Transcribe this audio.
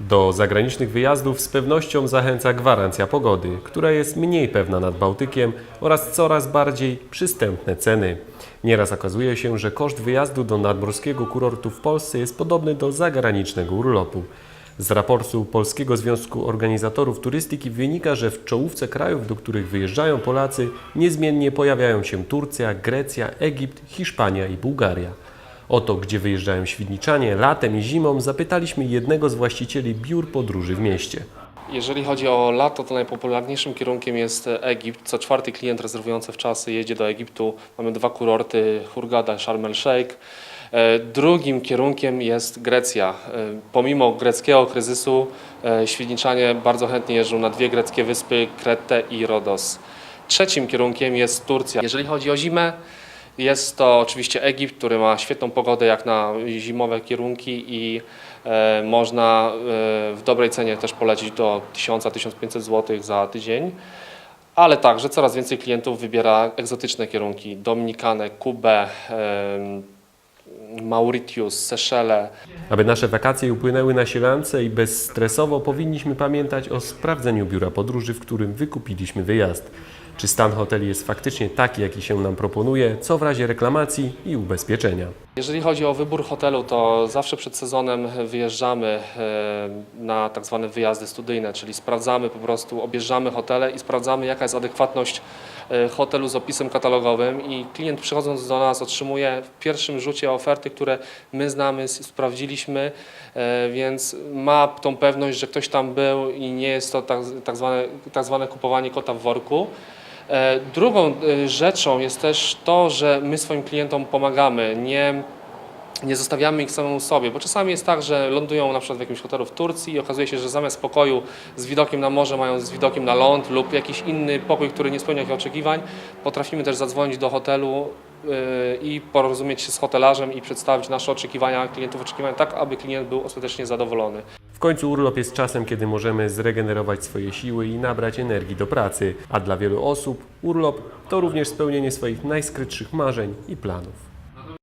Do zagranicznych wyjazdów z pewnością zachęca gwarancja pogody, która jest mniej pewna nad Bałtykiem oraz coraz bardziej przystępne ceny. Nieraz okazuje się, że koszt wyjazdu do nadmorskiego kurortu w Polsce jest podobny do zagranicznego urlopu. Z raportu Polskiego Związku Organizatorów Turystyki wynika, że w czołówce krajów, do których wyjeżdżają Polacy, niezmiennie pojawiają się Turcja, Grecja, Egipt, Hiszpania i Bułgaria. O to, gdzie wyjeżdżają świdniczanie latem i zimą, zapytaliśmy jednego z właścicieli biur podróży w mieście. Jeżeli chodzi o lato, to najpopularniejszym kierunkiem jest Egipt. Co czwarty klient rezerwujący w czasy jedzie do Egiptu. Mamy dwa kurorty, Hurghada, Sharm el Sheikh. E, Drugim kierunkiem jest Grecja. E, Pomimo greckiego kryzysu e, świdniczanie bardzo chętnie jeżdżą na dwie greckie wyspy, Kretę i Rodos. Trzecim kierunkiem jest Turcja. Jeżeli chodzi o zimę, jest to oczywiście Egipt, który ma świetną pogodę jak na zimowe kierunki i e, można e, w dobrej cenie też polecić do 1000-1500 zł za tydzień. Ale także coraz więcej klientów wybiera egzotyczne kierunki: Dominikanę, Kubę, Mauritius, Seszele. Aby nasze wakacje upłynęły na sielance i bezstresowo, powinniśmy pamiętać o sprawdzeniu biura podróży, w którym wykupiliśmy wyjazd. Czy stan hoteli jest faktycznie taki, jaki się nam proponuje, co w razie reklamacji i ubezpieczenia. Jeżeli chodzi o wybór hotelu, to zawsze przed sezonem wyjeżdżamy e, na tak zwane wyjazdy studyjne, czyli sprawdzamy po prostu, objeżdżamy hotele i sprawdzamy jaka jest adekwatność e, hotelu z opisem katalogowym i klient przychodząc do nas otrzymuje w pierwszym rzucie oferty, które my znamy, sprawdziliśmy, e, więc ma tą pewność, że ktoś tam był i nie jest to tak, tak, zwane, tak zwane kupowanie kota w worku. E, Drugą e, rzeczą jest też to, że my swoim klientom pomagamy, nie, nie zostawiamy ich samemu sobie, bo czasami jest tak, że lądują na przykład w jakimś hotelu w Turcji i okazuje się, że zamiast pokoju z widokiem na morze mają z widokiem na ląd lub jakiś inny pokój, który nie spełnia ich oczekiwań. Potrafimy też zadzwonić do hotelu e, i porozumieć się z hotelarzem i przedstawić nasze oczekiwania, klientów oczekiwania tak, aby klient był ostatecznie zadowolony. W końcu urlop jest czasem, kiedy możemy zregenerować swoje siły i nabrać energii do pracy, a dla wielu osób urlop to również spełnienie swoich najskrytszych marzeń i planów.